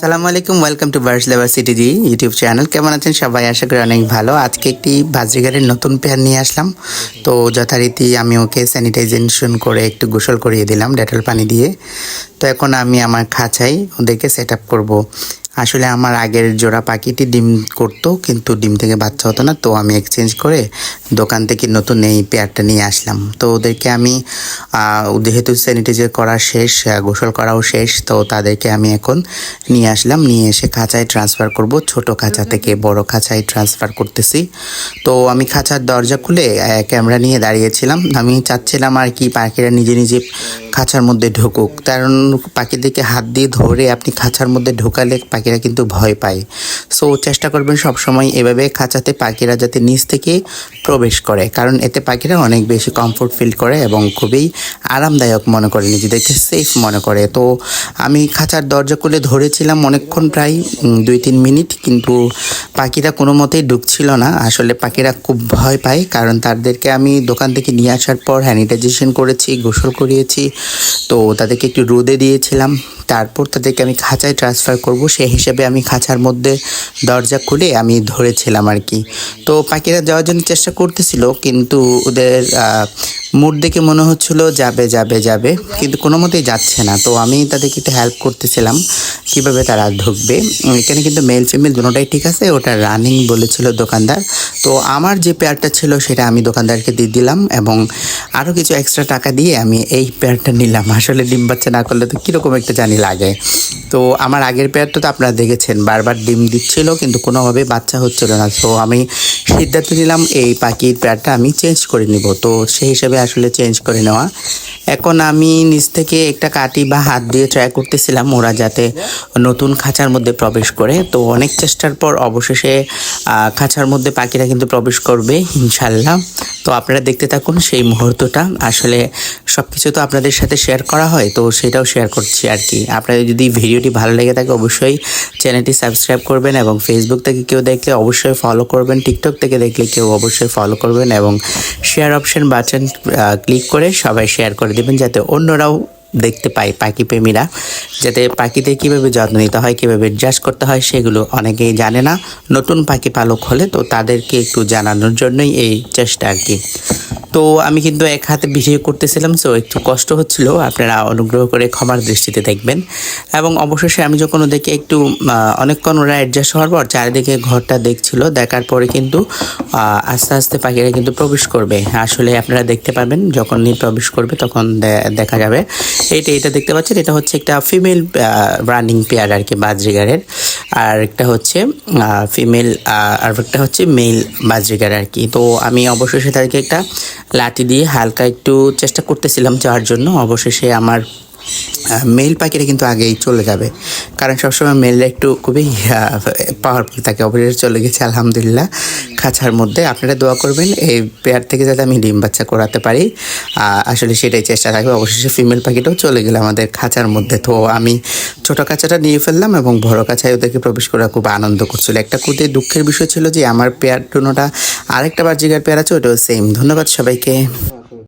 সালামু আলাইকুম welcome to বার্স লেভার সিটিজি ইউটিউব চ্যানেল কেমন আছেন সবাই? আশা করি অনেক ভালো। আজকে একটি বাজরিগারের নতুন পেয়ার নিয়ে আসলাম। তো যথারীতি আমি ওকে স্যানিটাইজেশন করে একটু গোসল করিয়ে দিলাম, ডেটল পানি দিয়ে। তো এখন আমি আমার খাঁচাই ওদেরকে সেট আপ করব। আসলে আমার আগের জোড়া পাখিটি ডিম করতো, কিন্তু ডিম থেকে বাচ্চা হতো না, তো আমি এক্সচেঞ্জ করে দোকান থেকে নতুন এই পেয়ারটা নিয়ে আসলাম। তো ওদেরকে আমি যেহেতু স্যানিটাইজার করা শেষ গোসল করাও শেষ, তো তাদেরকে আমি এখন নিয়ে আসলাম। নিয়ে এসে খাঁচায় ট্রান্সফার করব। ছোট খাঁচা থেকে বড় খাঁচায় ট্রান্সফার করতেছি। তো আমি খাঁচার দরজা খুলে ক্যামেরা নিয়ে দাঁড়িয়েছিলাম। আমি চাচ্ছিলাম আর কি পাখিরা নিজে নিজে খাঁচার মধ্যে ঢুকুক। কারণ পাখিদেরকে হাত দিয়ে ধরে আপনি খাঁচার মধ্যে ঢোকালে পাখিরা কিন্তু ভয় পায়। সো চেষ্টা করবেন সব সময় এভাবে খাঁচাতে পাখিরা যাতে নিচ থেকে প্রবেশ করে, কারণ এতে পাখিরা অনেক বেশি কমফোর্ট ফিল করে এবং খুবই আরামদায়ক মনে করে, নিজেদেরকে সেফ মনে করে। তো আমি খাঁচার দরজা খুলে ধরেছিলাম অনেকক্ষণ প্রায় দুই তিন মিনিট, কিন্তু পাখিরা কোনো মতেই ঢুকছিল না। আসলে পাখিরা খুব ভয় পায়, কারণ তাদেরকে আমি দোকান থেকে নিয়ে আসার পর স্যানিটাইজেশন করেছি, গোসল করিয়েছি, তো তাদেরকে একটু রোদে দিয়েছিলাম। তারপর তাদেরকে আমি খাঁচায় ট্রান্সফার করব। সেই হিসেবে আমি খাঁচার মধ্যে দরজা খুলে আমি ধরেছিলাম আর কি। তো পাখিরা যাওয়ার জন্য চেষ্টা করতেছিল, কিন্তু ওদের মুড দেখে মনে হচ্ছিল যাবে যাবে যাবে। কিন্তু কোনো মতেই যাচ্ছে না। তো আমি তাদেরকে একটু হেল্প করতেছিলাম কীভাবে তারা ঢুকবে। এখানে কিন্তু মেল ফিমেল দুটোটাই ঠিক আছে, ওটা রানিং বলেছিল দোকানদার। তো আমার যে পেয়ারটা ছিল সেটা আমি দোকানদারকে দিয়ে দিলাম এবং আরও কিছু এক্সট্রা টাকা দিয়ে আমি এই পেয়ারটা নিলাম। আসলে ডিম বাচ্চা না করলে তো কীরকম একটা জানি লাগে। তো আমার আগের পেয়ারটা তো আপনারা দেখেছেন, বারবার ডিম দিচ্ছিল, কিন্তু কোনোভাবে বাচ্চা হচ্ছিল না। তো আমি সিদ্ধান্ত নিলাম, এই পাখির পেয়ারটা আমি চেঞ্জ করে নিব। তো সেই হিসেবে আসলে চেঞ্জ করে নেওয়া। এখন আমি নিচ থেকে একটা কাটি বা হাত দিয়ে ট্রাই করতেছিলাম, ওরা যাতে নতুন খাঁচার মধ্যে প্রবেশ করে। তো অনেক চেষ্টার পর অবশেষে খাঁচার মধ্যে পাখিরা কিন্তু প্রবেশ করবে, ইনশাল্লাহ। তো আপনারা দেখতে থাকুন সেই মুহূর্তটা। আসলে সব কিছু তো আপনাদের সাথে শেয়ার করা হয়, তো সেটাও শেয়ার করছি আর কি। আপনাদের যদি ভিডিওটি ভালো লেগে থাকে অবশ্যই চ্যানেলটি সাবস্ক্রাইব করবেন এবং ফেসবুক থেকে কেউ দেখলে অবশ্যই ফলো করবেন টিকটক থেকে দেখলে কেউ অবশ্যই ফলো করবেন এবং শেয়ার অপশন বাটন ক্লিক করে সবাই শেয়ার করে দেবেন, যাতে অন্যরাও দেখতে পাই পাখি প্রেমীরা, যাতে পাখিদের কীভাবে যত্ন নিতে হয়, কীভাবে অ্যাডজাস্ট করতে হয়, সেগুলো অনেকেই জানে না। নতুন পাখি পালক হলে তো তাদেরকে একটু জানানোর জন্যই এই চেষ্টা আর কি। তো আমি কিন্তু এক হাতে ভিডিও করতেছিলাম সো একটু কষ্ট হচ্ছিল। আপনারা অনুগ্রহ করে ক্ষমার দৃষ্টিতে দেখবেন। এবং অবশেষে আমি যখন ওদেরকে একটু অনেকক্ষণ ওরা অ্যাডজাস্ট হওয়ার পর চারিদিকে ঘরটা দেখছিল, দেখার পরে কিন্তু আস্তে আস্তে পাখিরা কিন্তু প্রবেশ করবে। আসলে আপনারা দেখতে পাবেন, যখনই প্রবেশ করবে তখন দেখা যাবে। এইটা এটা দেখতে পাচ্ছেন, এটা হচ্ছে একটা ফিমেল রানিং পেয়ার আর কি, বাজরিগারের। আর একটা হচ্ছে ফিমেল আর একটা হচ্ছে মেল বাজরিগার আর কি। তো আমি অবশেষে তাদেরকে একটা লাঠি দিয়ে হালকা একটু চেষ্টা করতেছিলাম যাওয়ার জন্য। অবশেষে আমার মেল পাখিরা কিন্তু আগেই চলে যাবে। কারণ সবসময় মেলরা একটু খুবই পাওয়ারফুল থাকে। অপারেটর চলে গেছে, আলহামদুলিল্লাহ। খাঁচার মধ্যে আপনারা দোয়া করবেন, এই পেয়ার থেকে যাতে আমি ডিম বাচ্চা করাতে পারি। আসলে সেটাই চেষ্টা থাকবে। অবশেষে ফিমেল পাখিটাও চলে গেল আমাদের খাঁচার মধ্যে। তো আমি ছোটো কাঁচাটা নিয়ে ফেললাম এবং বড় কাঁচায় ওদেরকে প্রবেশ করা খুব আনন্দ করছিল। একটা খুদে দুঃখের বিষয় ছিল যে, আমার পেয়ার টুনোটা আরেকটা বার্জিগার পেয়ার আছে, ওটাও সেম ধন্যবাদ সবাইকে।